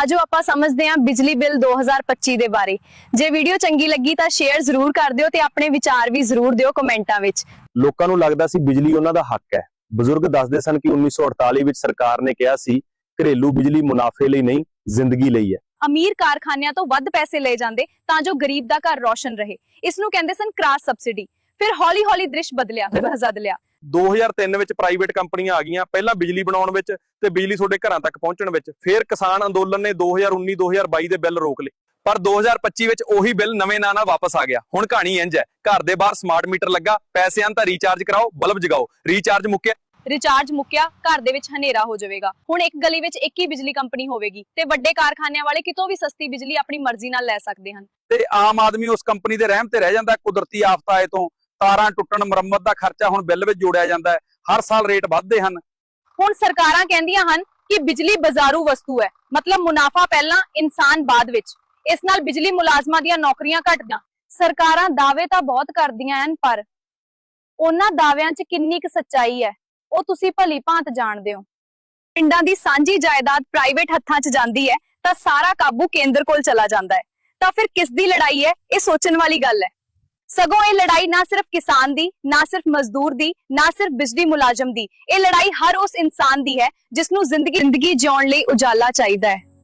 ਆਜੋ ਆਪਾਂ ਸਮਝਦੇ ਹਾਂ ਬਿਜਲੀ ਬਿੱਲ 2025 ਦੇ ਬਾਰੇ। ਜੇ ਵੀਡੀਓ ਚੰਗੀ ਲੱਗੀ ਤਾਂ ਸ਼ੇਅਰ ਜ਼ਰੂਰ ਕਰ ਦਿਓ ਤੇ ਆਪਣੇ ਵਿਚਾਰ ਵੀ ਜ਼ਰੂਰ ਦਿਓ ਕਮੈਂਟਾਂ ਵਿੱਚ। ਲੋਕਾਂ ਨੂੰ ਲੱਗਦਾ ਸੀ ਬਿਜਲੀ ਉਹਨਾਂ ਦਾ ਹੱਕ ਹੈ। ਬਜ਼ੁਰਗ ਦੱਸਦੇ ਸਨ ਕਿ 1948 ਵਿੱਚ ਸਰਕਾਰ ਨੇ ਕਿਹਾ ਸੀ ਘਰੇਲੂ ਬਿਜਲੀ ਮੁਨਾਫੇ ਲਈ ਨਹੀਂ ਜ਼ਿੰਦਗੀ ਲਈ ਹੈ। ਅਮੀਰ ਕਾਰਖਾਨਿਆਂ ਤੋਂ ਵੱਧ ਪੈਸੇ ਲਏ ਜਾਂਦੇ ਤਾਂ ਜੋ ਗਰੀਬ ਦਾ ਘਰ ਰੌਸ਼ਨ ਰਹੇ। ਇਸ ਨੂੰ ਕਹਿੰਦੇ ਸਨ ਕ੍ਰਾਸ ਸਬਸਿਡੀ। ਫਿਰ ਹੌਲੀ-ਹੌਲੀ ਦ੍ਰਿਸ਼ ਬਦਲਿਆ ਬਦਲਿਆ। 2003 ਵਿੱਚ ਪ੍ਰਾਈਵੇਟ ਕੰਪਨੀਆਂ ਆ ਗਈਆਂ ਪਹਿਲਾਂ ਬਿਜਲੀ ਬਣਾਉਣ ਵਿੱਚ ਤੇ ਬਿਜਲੀ ਤੁਹਾਡੇ ਘਰਾਂ ਤੱਕ ਪਹੁੰਚਣ ਵਿੱਚ। ਫਿਰ ਕਿਸਾਨ ਅੰਦੋਲਨ ਨੇ 2019 2022 ਦੇ ਬਿੱਲ ਰੋਕ ਲਏ। ਪਰ 2025 ਵਿੱਚ ਉਹੀ ਬਿੱਲ ਨਵੇਂ ਨਾਂ ਨਾਲ ਵਾਪਸ ਆ ਗਿਆ। ਹੁਣ ਕਹਾਣੀ ਇੰਜ ਹੈ ਘਰ ਦੇ ਬਾਹਰ ਸਮਾਰਟ ਮੀਟਰ ਲੱਗਾ ਪੈਸੇ ਆਂ ਤਾਂ ਰੀਚਾਰਜ ਕਰਾਓ ਬਲਬ ਜਗਾਓ। ਰੀਚਾਰਜ ਮੁੱਕਿਆ। ਰਿਚਾਰਜ ਮੁੱਕਿਆ ਘਰ ਦੇ ਵਿੱਚ ਹਨੇਰਾ ਹੋ ਜਾਵੇਗਾ। ਹੁਣ ਇੱਕ ਗਲੀ ਵਿੱਚ ਇੱਕ ਹੀ ਬਿਜਲੀ ਕੰਪਨੀ ਹੋਵੇਗੀ ਤੇ ਵੱਡੇ ਕਾਰਖਾਨਿਆਂ ਵਾਲੇ ਕਿਤੋਂ ਵੀ ਸਸਤੀ ਬਿਜਲੀ ਆਪਣੀ ਮਰਜ਼ੀ ਨਾਲ ਲੈ ਸਕਦੇ ਹਨ। ਤੇ ਆਮ ਆਦਮੀ ਉਸ ਕੰਪਨੀ ਦੇ ਰਹਿਮ ਤੇ ਰਹਿ ਜਾਂਦਾ। ਕੁਦਰਤੀ ਆਫਤ ਆਏ ਤੋਂ। ਤਾਰਾਂ ਟੁੱਟਣ, ਮੁਰੰਮਤ ਦਾ ਖਰਚਾ ਹੁਣ ਬਿੱਲ ਵਿੱਚ ਜੋੜਿਆ ਜਾਂਦਾ ਹੈ। ਹਰ ਸਾਲ ਰੇਟ ਵੱਧਦੇ ਹਨ। ਹੁਣ ਸਰਕਾਰਾਂ ਕਹਿੰਦੀਆਂ ਹਨ ਕਿ ਬਿਜਲੀ ਬਾਜ਼ਾਰੂ ਵਸਤੂ ਹੈ। ਮਤਲਬ ਮੁਨਾਫਾ ਪਹਿਲਾਂ ਇਨਸਾਨ ਬਾਅਦ ਵਿੱਚ। ਇਸ ਨਾਲ ਬਿਜਲੀ ਮੁਲਾਜ਼ਮਾਂ ਦੀਆਂ ਨੌਕਰੀਆਂ ਘਟਦੀਆਂ। ਸਰਕਾਰਾਂ ਦਾਅਵੇ ਤਾਂ ਬਹੁਤ ਕਰਦੀਆਂ ਹਨ, ਪਰ ਉਹਨਾਂ ਦਾਅਵਿਆਂ 'ਚ ਕਿੰਨੀ ਕੁ ਸੱਚਾਈ ਹੈ, ਉਹ ਤੁਸੀਂ ਭਲੀ ਭਾਂਤ ਜਾਣਦੇ ਹੋ। ਪਿੰਡਾਂ ਦੀ ਸਾਂਝੀ ਜਾਇਦਾਦ ਪ੍ਰਾਈਵੇਟ ਹੱਥਾਂ 'ਚ ਜਾਂਦੀ ਹੈ, ਤਾਂ ਸਾਰਾ ਕਾਬੂ ਕੇਂਦਰ ਕੋਲ ਚਲਾ ਜਾਂਦਾ ਹੈ। ਤਾਂ ਫਿਰ ਕਿਸ ਦੀ ਲੜਾਈ ਹੈ, ਇਹ ਸੋਚਣ ਵਾਲੀ ਗੱਲ ਹੈ। ਸਗੋਂ ਇਹ ਲੜਾਈ ਨਾ ਸਿਰਫ ਕਿਸਾਨ ਦੀ, ਨਾ ਸਿਰਫ ਮਜ਼ਦੂਰ ਦੀ, ਨਾ ਸਿਰਫ ਬਿਜਲੀ ਮੁਲਾਜ਼ਮ ਦੀ। ਇਹ ਲੜਾਈ ਹਰ ਉਸ ਇਨਸਾਨ ਦੀ ਹੈ ਜਿਸ ਨੂੰ ਜ਼ਿੰਦਗੀ ਜ਼ਿੰਦਗੀ ਜਿਉਣ ਲਈ ਉਜਾਲਾ ਚਾਹੀਦਾ ਹੈ।